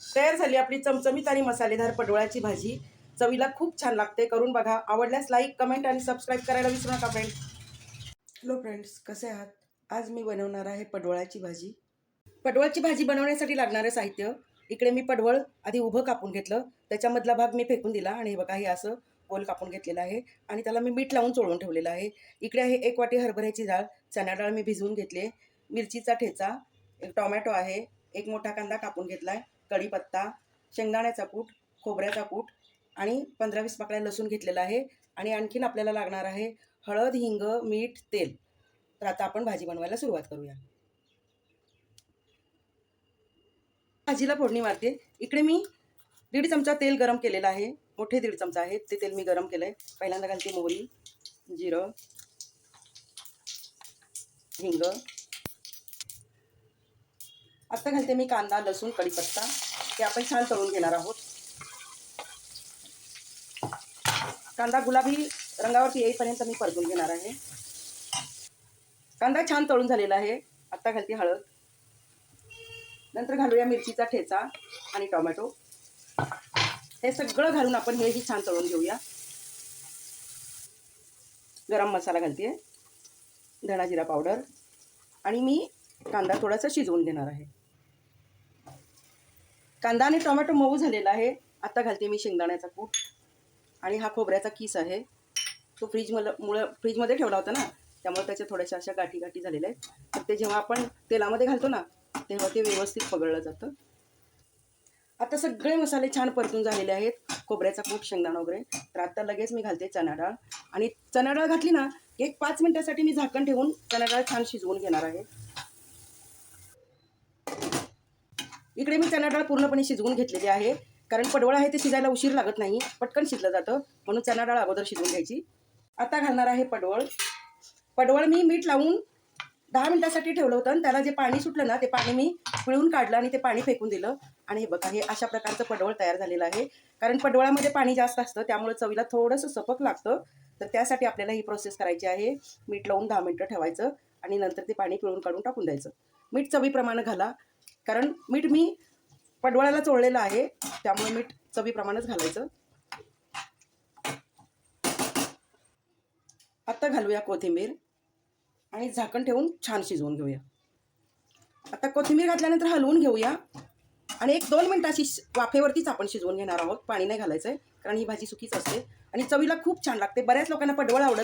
तयार झाली आपली चमचमीत आणि मसालेदार पडवळाची भाजी. चवीला खूप छान लागते. करून बघा. आवडल्यास लाईक कमेंट आणि सबस्क्राईब करायला विसरू नका फ्रेंड हॅलो फ्रेंड्स कसे आहात? आज मी बनवणार आहे पडवळाची भाजी. पडवळची भाजी बनवण्यासाठी लागणारं साहित्य. इकडे मी पडवळ आधी उभं कापून घेतलं. त्याच्यामधला भाग मी फेकून दिला आणि हे बघा हे असं गोल कापून घेतलेलं आहे आणि त्याला मी मीठ लावून चोळून ठेवलेलं आहे. इकडे आहे एक वाटी हरभऱ्याची डाळ. चणा डाळ मी भिजवून घेतली मिरचीचा ठेचा एक टोमॅटो आहे एक मोठा कांदा कापून घेतला आहे कढीपत्ता शेंगदाण्याचा कूट खोबऱ्याचा कूट आणि पंधरा वीस पाकळ्या लसूण घेतलेला आहे आणि आणखीन आपल्याला लागणार आहे हळद हिंग मीठ तेल. तर आता आपण भाजी बनवायला सुरुवात करूया. भाजीला फोडणी मारते. इकडे मी दीड चमचा तेल गरम केलेला आहे. मोठे दीड चमचा आहे ते तेल मी गरम केलं आहे पहिल्यांदा घालते मोहरी जिरं हिंग आत्ता घालते मी कांदा लसूण कढीपत्ता. ते आपण छान तळून घेणार आहोत. कांदा गुलाबी रंगावरती येईपर्यंत मी परतून घेणार आहे. कांदा छान तळून झालेला आहे. आत्ता घालते हळद. नंतर घालूया मिरचीचा ठेचा आणि टोमॅटो. हे सगळं घालून आपण हेही छान तळून घेऊया. गरम मसाला घालते. धणा जिरा पावडर. आणि मी कांदा थोडासा शिजवून घेणार आहे. कांदा आणि टोमॅटो मऊ झालेला आहे. आता घालते मी शेंगदाण्याचा कूट. आणि हा खोबऱ्याचा किस आहे. तो फ्रीजमध्ये मुळं फ्रीजमध्ये ठेवला होता ना त्यामुळे त्याच्या थोड्याशा अशा गाठी गाठी झालेल्या आहेत. तर ते जेव्हा आपण तेलामध्ये घालतो ना तेव्हा ते व्यवस्थित पगळलं जातं. आता सगळे मसाले छान परतून झालेले आहेत. खोबऱ्याचा कूट शेंगदाणा वगैरे. तर आता लगेच मी घालते चणा डाळ. आणि चणा डाळ घातली ना एक पाच मिनिटासाठी मी झाकण ठेवून चणा डाळ छान शिजवून घेणार आहे. इकडे मी चणा डाळ पूर्णपणे शिजवून घेतलेली आहे. कारण पडवळ आहे ते शिजायला उशीर लागत नाही. पटकन शिजलं जातं. म्हणून चणा डाळ अगोदर शिजवून घ्यायची. आता घालणार आहे पडवळ. पडवळ मी मीठ लावून दहा मिनटासाठी ठेवलं होतं आणि त्याला जे पाणी सुटलं ना ते पाणी मी पिळून काढलं आणि ते पाणी फेकून दिलं. आणि हे बघा हे अशा प्रकारचं पडवळ तयार झालेलं आहे. कारण पडवळामध्ये पाणी जास्त असतं त्यामुळे चवीला थोडंसं सपक लागतं. तर त्यासाठी आपल्याला ही प्रोसेस करायची आहे. मीठ लावून दहा मिनटं ठेवायचं आणि नंतर ते पाणी पिळून काढून टाकून द्यायचं. मीठ चवीप्रमाणे घाला. कारण मीठ मी पडवळाला चोळलेलं आहे त्यामुळे मीठ चवीप्रमाणेच घालायचं. आता घालूया कोथिंबीर आणि झाकण ठेवून छान शिजवून घेऊया. आता कोथिंबीर घातल्यानंतर हलवून घेऊया आणि एक दोन मिनटं अशी वाफेवरतीच आपण शिजवून घेणार आहोत. पाणी नाही घालायचं आहे कारण ही भाजी सुकीच असते आणि चवीला खूप छान लागते. बऱ्याच लोकांना पडवळ आवडत